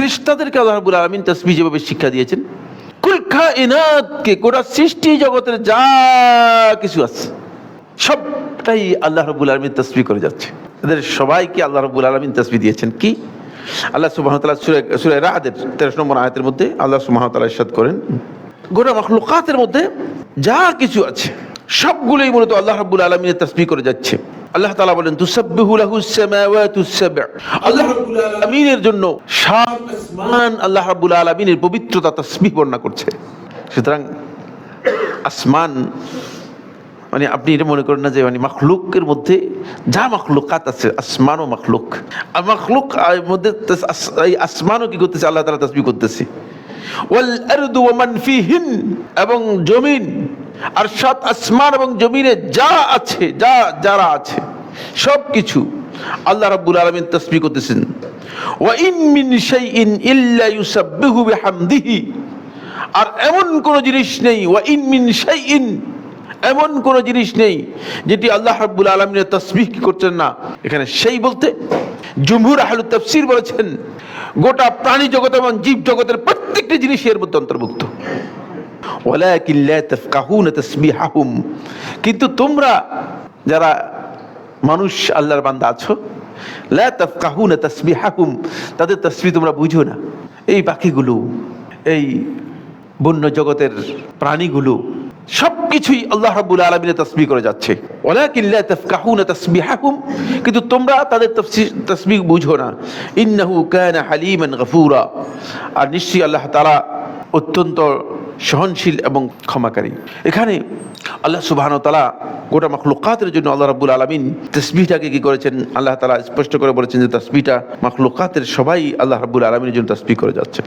ফেরেশতাদেরকে আল্লাহ রাব্বুল আলামিন তাসবিহ যেভাবে শিক্ষা দিয়েছেন, কুল কায়নাতকে, গোটা সৃষ্টি জগতের যা কিছু আছে, সবটাই আল্লাহ রাব্বুল আলামিন তাসবিহ করে যাচ্ছে। এদের সবাইকে আল্লাহ রাব্বুল আলামিন তাসবিহ দিয়েছেন কি? আল্লাহ তাআলা সূরা সূরা রাদের 13 নম্বর আয়াতের মধ্যে আল্লাহ ওয়া তাআলা করেন, গোটা মাখলুকাতের মধ্যে যা কিছু আছে সবগুলোই মূলত আল্লাহ রাব্বুল আলামিনের তাসবিহ করে যাচ্ছে। আল্লাহ তাআলা বলেন, তুসাব্বিহু লাহুস সামাওয়াতুস সাব'আ। আল্লাহ রাব্বুল আলামিনের জন্য সাত আসমান আল্লাহ রাব্বুল আলামিনের পবিত্রতা তাসবিহ বর্ণনা করছে। সুতরাং আসমান মানে আপনি এটা মনে করেন না যে মানে মখলুকের মধ্যে যা মখলুকাত আছে আসমান ও মখলুক। আর মখলুক মধ্যে এই আসমানও কি করতেছে? আল্লাহ তালা তসবি করতেছে। ফিহিন, এবং জমিন আর সাত আসমান এবং জমিনে যা আছে, যা, যারা আছে সব কিছু আল্লাহ রাব্বুল আলামিন তসবি করতেছেন। ইন মিন ইল্লা আর এমন কোন জিনিস নেই, ওয়া ইন মিন শাইইন এমন কোন জিনিস নেই যেটি আল্লাহ রাব্বুল আলামিনের তাসবিহ করছেন না? এখানে সেই বলতে জুমহুর আহলুত তাফসীর বলেছেন, গোটা প্রাণী জগৎ এবং জীব জগতের প্রত্যেকটি জিনিস এর মধ্যে অন্তর্ভুক্ত। তাসবিহাহুম কিন্তু তোমরা যারা মানুষ আল্লাহর বান্দা আছো, লা তাফকাহুনা তাসবিহাহুম তাদের তাসবিহ তোমরা বুঝো না। এই পাখিগুলো এই বন্য জগতের প্রাণীগুলো, সবকিছুই আল্লাহ রাব্বুল আলামিনের তাসবিহ করে যাচ্ছে। তাফকাহুনা তাসবিহাহুম কিন্তু তোমরা তাদের তাসবিহ বুঝো না। ইন্নাহু কানা হালিমান গফুরা। আর নিশ্চয়ই আল্লাহ তাআলা অত্যন্ত সহনশীল এবং ক্ষমাকারী। এখানে আল্লাহ সুবহান তালা গোটা মখলুকাতের জন্য আল্লাহ রাবুল আলমিন তসবিটাকে কি করেছেন? আল্লাহ তালা স্পষ্ট করে বলেছেন যে তসবিটা মখলুকাতের সবাই আল্লাহ রাবুল আলমিনের জন্য তসবি করে যাচ্ছে